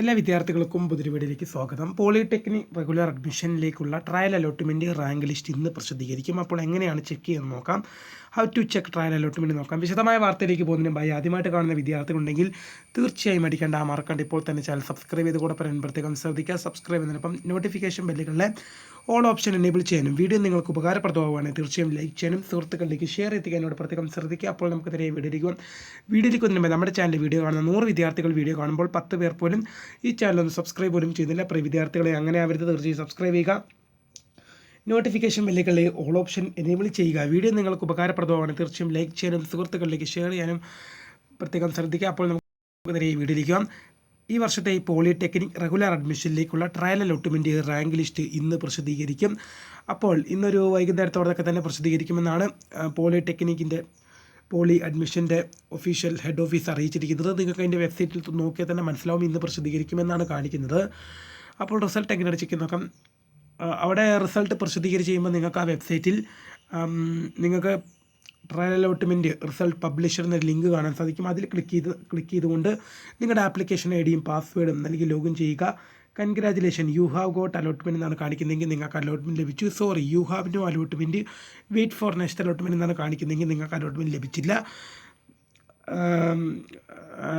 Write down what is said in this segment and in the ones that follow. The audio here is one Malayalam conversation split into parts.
എല്ലാ വിദ്യാർത്ഥികൾക്കും പുതിരുവീടിലേക്ക് സ്വാഗതം. പോളിടെക്നിക് റെഗുലർ അഡ്മിഷനിലേക്കുള്ള ട്രയൽ അലോട്ട്മെന്റ് റാങ്ക് ലിസ്റ്റ് ഇന്ന് പ്രസിദ്ധീകരിക്കും. അപ്പോൾ എങ്ങനെയാണ് ചെക്ക് ചെയ്യുന്നത് നോക്കാം. How to check trial allotment നോക്കാം. വിശദമായ വാർത്തയിലേക്ക് പോകുന്നതിന് മുമ്പായി ആദ്യമായിട്ട് കാണുന്ന വിദ്യാർത്ഥികളുണ്ടെങ്കിൽ തീർച്ചയായും അടിക്കേണ്ട ആ മറക്കണ്ട ഇപ്പോൾ തന്നെ ചാനൽ സബ്സ്ക്രൈബ് ചെയ്ത് കൂടെ പറയാൻ പ്രത്യേകം ശ്രദ്ധിക്കുക. സബ്സ്ക്രൈബ് ചെയ്യുന്നതിനൊപ്പം നോട്ടിഫിക്കേഷൻ ബെല്ലുകളിലെ ഓൾ ഓപ്ഷൻ എനേബിൾ ചെയ്യാനും വീഡിയോ നിങ്ങൾക്ക് ഉപകാരപ്രദമാവുകയാണെങ്കിൽ തീർച്ചയായും ലൈക്ക് ചെയ്യാനും സുഹൃത്തുക്കളിലേക്ക് ഷെയർ എത്തിക്കാനോട് പ്രത്യേകം ശ്രദ്ധിക്കുക. അപ്പോൾ നമുക്ക് തിരെ വീഡിയോ ഇരിക്കും വീഡിയോയിലേക്ക് ഇരിക്കുന്നതിന് നമ്മുടെ ചാനൽ വീഡിയോ കാണുന്ന നൂറ് വിദ്യാർത്ഥികൾ വീഡിയോ കാണുമ്പോൾ പത്ത് പേർ പോലും ഈ ചാനൽ സബ്സ്ക്രൈബ് പോലും ചെയ്തില്ല പ്രിയ വിദ്യാർത്ഥികളെ അങ്ങനെ ആവരുത്. തീർച്ചയായും സബ്സ്ക്രൈബ് ചെയ്യുക. നോട്ടിഫിക്കേഷൻ ബെല്ലുകളിലെ ഓൾ ഓപ്ഷൻ എനേബിൾ ചെയ്യുക. വീഡിയോ നിങ്ങൾക്ക് ഉപകാരപ്രദമാണ് തീർച്ചയായും ലൈക്ക് ചെയ്യാനും സുഹൃത്തുക്കളിലേക്ക് ഷെയർ ചെയ്യാനും പ്രത്യേകം ശ്രദ്ധിക്കുക. അപ്പോൾ നമുക്ക് ഈ വീഡിയോയിലേക്ക് ഈ വർഷത്തെ പോളിടെക്നിക് റെഗുലർ അഡ്മിഷനിലേക്കുള്ള ട്രയൽ അലോട്ട്മെന്റ് റാങ്ക് ലിസ്റ്റ് ഇന്ന് പ്രസിദ്ധീകരിക്കും. അപ്പോൾ ഇന്നൊരു വൈകുന്നേരത്തോടൊക്കെ തന്നെ പ്രസിദ്ധീകരിക്കുമെന്നാണ് പോളിടെക്നിക്കിന്റെ പോളി അഡ്മിഷന്റെ ഒഫീഷ്യൽ ഹെഡ് ഓഫീസ് അറിയിച്ചിരിക്കുന്നത്. നിങ്ങൾക്ക് അതിന്റെ വെബ്സൈറ്റിൽ നോക്കിയാൽ തന്നെ മനസ്സിലാവും ഇന്ന് പ്രസിദ്ധീകരിക്കുമെന്നാണ് കാണിക്കുന്നത്. അപ്പോൾ റിസൾട്ട് എങ്ങനെ ചെക്ക് നോക്കാം. അവിടെ റിസൾട്ട് പ്രസിദ്ധീകരിച്ച് ചെയ്യുമ്പോൾ നിങ്ങൾക്ക് ആ വെബ്സൈറ്റിൽ നിങ്ങൾക്ക് ട്രയൽ അലോട്ട്മെന്റ് റിസൾട്ട് പബ്ലിഷർ എന്നൊരു ലിങ്ക് കാണാൻ സാധിക്കും. അതിൽ ക്ലിക്ക് ചെയ്ത് ക്ലിക്ക് ചെയ്തുകൊണ്ട് നിങ്ങളുടെ ആപ്ലിക്കേഷൻ ഐ ഡിയും പാസ്വേഡും നൽകി ലോഗിൻ ചെയ്യുക. Congratulation. You have got allotment എന്നാണ് കാണിക്കുന്നതെങ്കിൽ നിങ്ങൾക്ക് അലോട്ട്മെന്റ് ലഭിച്ചു. Sorry you have no allotment wait for next allotment എന്നാണ് കാണിക്കുന്നതെങ്കിൽ നിങ്ങൾക്ക് അലോട്ട്മെന്റ് ലഭിച്ചില്ല.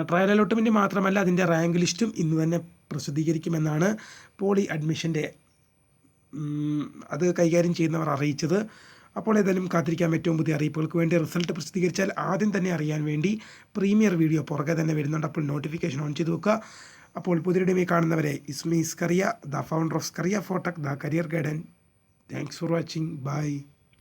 ട്രയൽ അലോട്ട്മെന്റ് മാത്രമല്ല അതിന്റെ റാങ്ക് ലിസ്റ്റും ഇന്ന് തന്നെ പ്രസിദ്ധീകരിക്കുമെന്നാണ് പോളി അഡ്മിഷന്റെ അത് കൈകാര്യം ചെയ്യുന്നവർ അറിയിച്ചത്. അപ്പോൾ ഏതായാലും കാത്തിരിക്കാൻ ഏറ്റവും പുതിയ അറിയിപ്പുകൾക്ക് വേണ്ടി റിസൾട്ട് പ്രസിദ്ധീകരിച്ചാൽ ആദ്യം തന്നെ അറിയാൻ വേണ്ടി പ്രീമിയർ വീഡിയോ പുറകെ തന്നെ വരുന്നുണ്ട്. അപ്പോൾ നോട്ടിഫിക്കേഷൻ ഓൺ ചെയ്ത് വെക്കുക. അപ്പോൾ പുതിയ കാണുന്നവരെ Ismi Scaria the founder of Scaria ഫോട്ടക് the career guidance thanks for watching bye